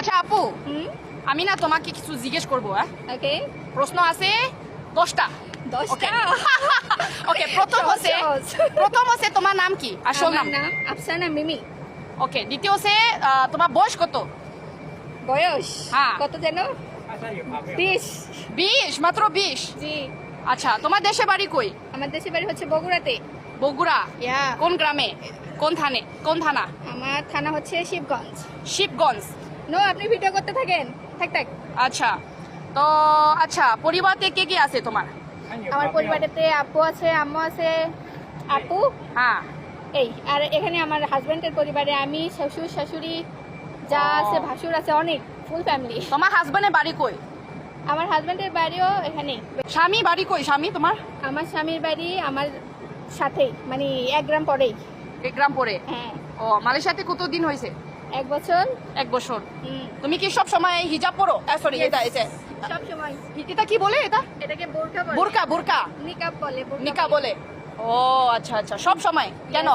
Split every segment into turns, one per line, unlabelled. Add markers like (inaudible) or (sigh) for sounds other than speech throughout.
আচ্ছা আপু। আমি না তোমাকে কিছু জিজ্ঞেস করব হ্যাঁ?
ওকে
প্রশ্ন আছে দশটা। ওকে (laughs) প্রথম হচ্ছে প্রথম হচ্ছে তোমার নাম কি আসল নাম?
আফসানা মিমি।
ওকে দ্বিতীয় হচ্ছে তোমার বয়স কত?
বয়স?
হ্যাঁ।
কত যেন বিশ।
বিশ মাত্র বিশ?
জি।
আচ্ছা তোমার দেশে বাড়ি কই?
আমার দেশের বাড়ি হচ্ছে বগুড়াতে।
বগুড়া? কোন গ্রামে? কোন থানে? কোন থানা?
আমার থানা হচ্ছে শিবগঞ্জ।
শিবগঞ্জ।
নো আপনি ভিডিও করতে থাকেন। থাক থাক।
আচ্ছা। তো আচ্ছা পরিবারতে কে কে আছে তোমার?
আমার পরিবারেতে আপু আছে আম্মু আছে আপু।
হ্যাঁ।
এই আর এখানে আমার হাজবেন্ডের পরিবারে আমি শ্বশুর শাশুড়ি যা আছে ভাসুর আছে অনেক ফুল ফ্যামিলি
তোমার হাজবেন্ডের বাড়ি কই?
আমার হাজবেন্ডের বাড়িও এখানে।
স্বামী বাড়ি কই স্বামী তোমার?
আমার স্বামীর বাড়ি আমার সাথেই মানে এক গ্রাম পরেই।
এক গ্রাম পরে?
হ্যাঁ।
ও মালয়েশিয়াতে কতদিন হয়েছে?
এক বছর?
এক বছর। তুমি কি সব সময় হিজাব পরো? সরি এটা এটা।
সব সময়।
এটা কি বলে এটা?
এটাকে বোরকা বলে।
বোরকা বোরকা।
নিকাব বলে বোরকা
নিকা বলে। ও আচ্ছা আচ্ছা। সব সময়? কেন?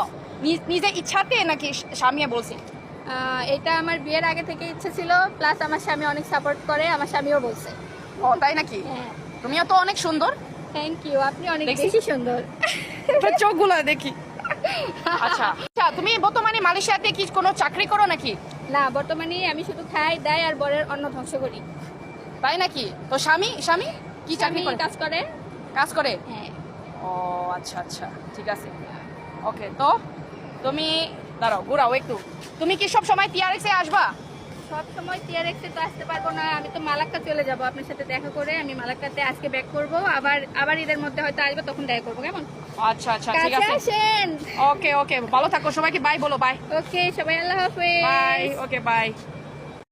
নিজে ইচ্ছাতে নাকি স্বামী বলছে?
এটা আমার বিয়ের আগে থেকে ইচ্ছে ছিল প্লাস আমার স্বামী অনেক সাপোর্ট করে আমার স্বামীও বলছে।
ও তাই নাকি?
হ্যাঁ।
তুমিও তো অনেক সুন্দর।
থ্যাংক ইউ আপনি অনেক বেশি সুন্দর। (laughs)
চোখগুলো দেখি। আচ্ছা। আচ্ছা তুমি বর্তমানে মালয়েশিয়াতে কি কোনো চাকরি করো নাকি?
না বর্তমানে আমি শুধু খাই দাই আর বরের অন্ন ধ্বংস করি।
তাই নাকি? তো স্বামী স্বামী? কি চাকরি করে?
কাজ করে।
কাজ করে?
হ্যাঁ।
ও আচ্ছা আচ্ছা ঠিক আছে। ওকে তো তুমি দাঁড়াও ঘুরাও একটু। তুমি কি সব সময় টিআরএক্সে আসবা?
সব সময় টিআরএক্সে তো আসতে পারব না আমি তো মালাক্কা চলে যাব। আপনার সাথে দেখা করে আমি মালাক্কাতে আজকে ব্যাক করব আবার আবার ঈদের মধ্যে হয়তো আসব তখন দেখা করব কেমন?
আচ্ছা আচ্ছা ঠিক আছে। ওকে ওকে ভালো থাকো সবাইকে বাই বলো বাই
ওকে সবাই আল্লাহ হাফেজ।
Bye okay bye